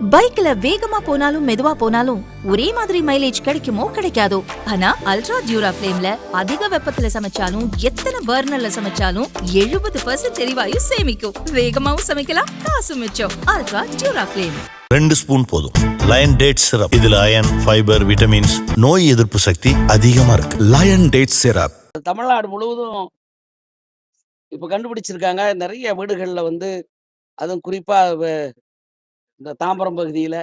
பைக்ல வேகமா போனாலும் மெதுவா போனாலும் ஒரே மாதிரி மைலேஜ் கிடைக்குமோ கிடைக்காதோ? ஆனா அல்ட்ரா டியூரா ஃபிளேம்ல அதிக வெப்பத்துல சமைச்சாலும் எத்தனை பர்னர்ல சமைச்சாலும் எழுபது பர்சன்ட் எரிவாயு சேமிக்கும். வேகமாவும் சமைக்கலாம் காசு மிச்சம். அல்ட்ரா டியூரா ஃபிளேம் ரெண்டு ஸ்பூன் போதும். லயன் டேட் சிரப் இதுல அயன் ஃபைபர் விட்டமின்ஸ் நோய் எதிர்ப்பு சக்தி அதிகமா இருக்கு. லயன் டேட் சிரப் தமிழ்நாடு முழுவதும் இப்போ கண்டுபிடிச்சிருக்காங்க. நிறைய வீடுகளில் வந்து அதுவும் குறிப்பாக இந்த தாம்பரம் பகுதியில்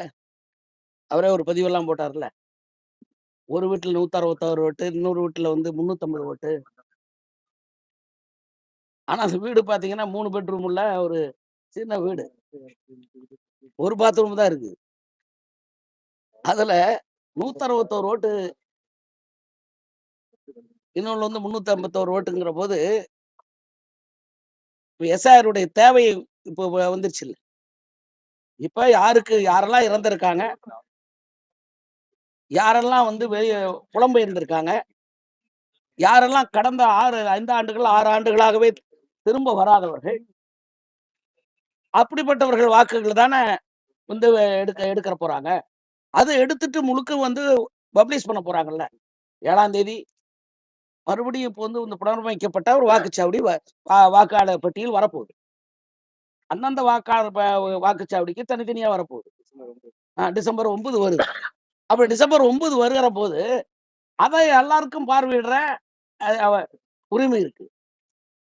அவரே ஒரு பதிவெல்லாம் போட்டார்ல. ஒரு வீட்டில் நூற்றறுபத்தாறு ஓட்டு இன்னொரு வீட்டில் வந்து முந்நூற்றம்பது ஓட்டு. ஆனால் அந்த வீடு பார்த்தீங்கன்னா மூணு பெட்ரூம் உள்ள ஒரு சின்ன வீடு. ஒரு பாத்ரூம் தான் இருக்கு. அதில் நூற்றறுபத்தோரு ஓட்டு. இன்னொன்று வந்து முந்நூற்றி ஐம்பத்தோரு ஓட்டுங்கிற போது இப்போ எஸ்ஐஆருடைய தேவை இப்போ வந்துருச்சு இல்லை இப்ப யாருக்கு யாரெல்லாம் இறந்திருக்காங்க? யாரெல்லாம் வந்து வெளியே புலம்பெயர்ந்திருக்காங்க யாரெல்லாம் கடந்த ஆறு ஐந்து ஆண்டுகள் ஆறு ஆண்டுகளாகவே திரும்ப வராதவர்கள்? அப்படிப்பட்டவர்கள் வாக்குகள் தானே வந்து எடுக்க எடுக்கிற போறாங்க. அது எடுத்துட்டு முழுக்க வந்து பப்ளிஷ் பண்ண போறாங்கல்ல. ஏழாம் தேதி மறுபடியும் இப்போ வந்து இந்த புனரமைக்கப்பட்ட ஒரு வாக்குச்சாவடி வ- வா- வாக்காளர் பட்டியல் வரப்போகுது. அந்தந்த வாக்காளர் வாக்குச்சாவடிக்கு தனித்தனியா வரப்போகுது. டிசம்பர் ஒன்பது. வருது. அப்ப டிசம்பர் ஒன்பது வருகிற போது அதை எல்லாருக்கும் பார்வையிடுற உரிமை இருக்கு.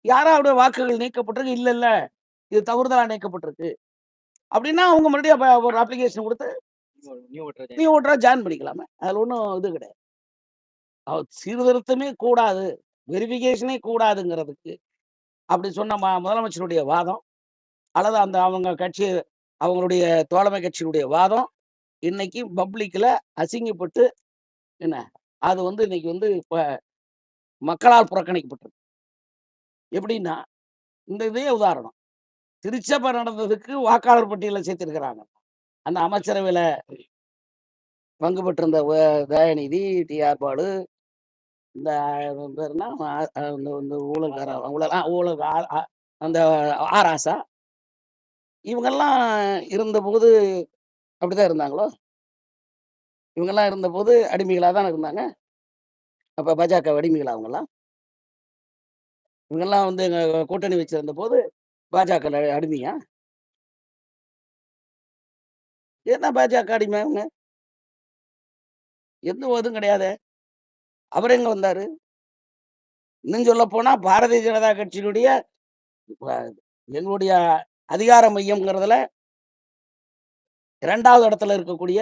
யாராவுடைய வாக்குகள் நீக்கப்பட்டிருக்கு இல்ல இல்ல இது தவறுதலா நீக்கப்பட்டிருக்கு. அப்படின்னா அவங்க மறுபடியும் ஒரு அப்ளிகேஷன் கொடுத்து நீ ஓட்டரா ஜாயின் பண்ணிக்கலாமே. அதுல ஒன்றும் இது கிடையாது. சீர்திருத்தமே கூடாது. வெரிஃபிகேஷனே கூடாதுங்கிறதுக்கு அப்படி சொன்ன முதலமைச்சருடைய வாதம். அல்லது அந்த அவங்க கட்சி அவங்களுடைய தோழமை கட்சியினுடைய வாதம் இன்னைக்கு பப்ளிக்கில் அசிங்கப்பட்டு என்ன அது வந்து இன்னைக்கு வந்து இப்போ மக்களால் புறக்கணிக்கப்பட்டிருக்கு எப்படின்னா இந்த இதே உதாரணம் திருச்சபை நடந்ததுக்கு வாக்காளர் பட்டியலில் சேர்த்திருக்கிறாங்க அந்த அமைச்சரவையில் பங்கு பெற்றிருந்த வ- தயாநிதி டிஆர் பாலு இந்த இவன் பேருனா இந்த இந்த ஊழல்கார ஊழல் ஆ, ஊழல் அந்த ஆராசா இவங்கெல்லாம் இருந்தபோது அப்படிதான் இருந்தாங்களோ? இவங்கெல்லாம் இருந்தபோது அடிமைகளாக தான் இருந்தாங்க. அப்போ பாஜக அடிமைகள் அவங்கெல்லாம்? இவங்கெல்லாம் வந்து எங்கள் கூட்டணி வச்சிருந்த போது பாஜக அடிமையா? என்ன பாஜக அடிமை அவங்க. எந்த இதுவும் கிடையாது. அவர் எங்க வந்தாரு? இன்னும் சொல்ல போனா பாரதிய ஜனதா கட்சியினுடைய எங்களுடைய அதிகார மையம்ங்கிறதுல இரண்டாவது இடத்துல இருக்கக்கூடிய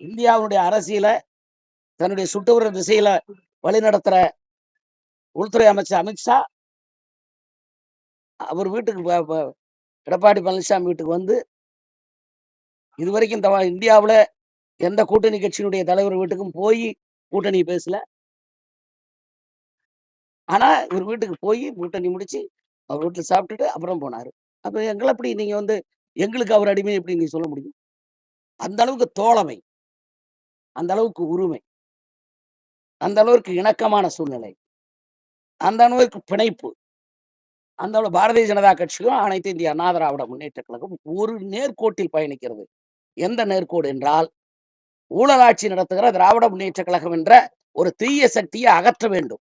இந்தியாவுடைய அரசியல தன்னுடைய சுட்டுவர திசையில வழிநடத்துற உள்துறை அமைச்சர் அமித்ஷா அவர் வீட்டுக்கு எடப்பாடி பழனிசாமி வீட்டுக்கு வந்து இதுவரைக்கும் தவ இந்தியாவுல எந்த கூட்டணி கட்சியினுடைய தலைவர் வீட்டுக்கும் போய் கூட்டணி பேசல. ஆனா இவர் வீட்டுக்கு போய் கூட்டணி முடிச்சு அவர் வீட்டுல சாப்பிட்டுட்டு அப்புறம் போனாரு. அப்ப எங்களை அப்படி நீங்க வந்து எங்களுக்கு அவர் அடிமை எப்படி நீங்க சொல்ல முடியும்? அந்த அளவுக்கு தோழமை. அந்த அளவுக்கு உரிமை. அந்த அளவுக்கு இணக்கமான சூழ்நிலை. அந்த அளவுக்கு பிணைப்பு. அந்த அளவு பாரதிய ஜனதா கட்சியும் அனைத்து இந்திய அண்ணா திராவிட முன்னேற்ற கழகம் ஒரு நேர்கோட்டில் பயணிக்கிறது. எந்த நேர்கோடு என்றால் ஊழலாட்சி நடத்துகிற திராவிட முன்னேற்ற கழகம் என்ற ஒரு தீய சக்தியை அகற்ற வேண்டும்.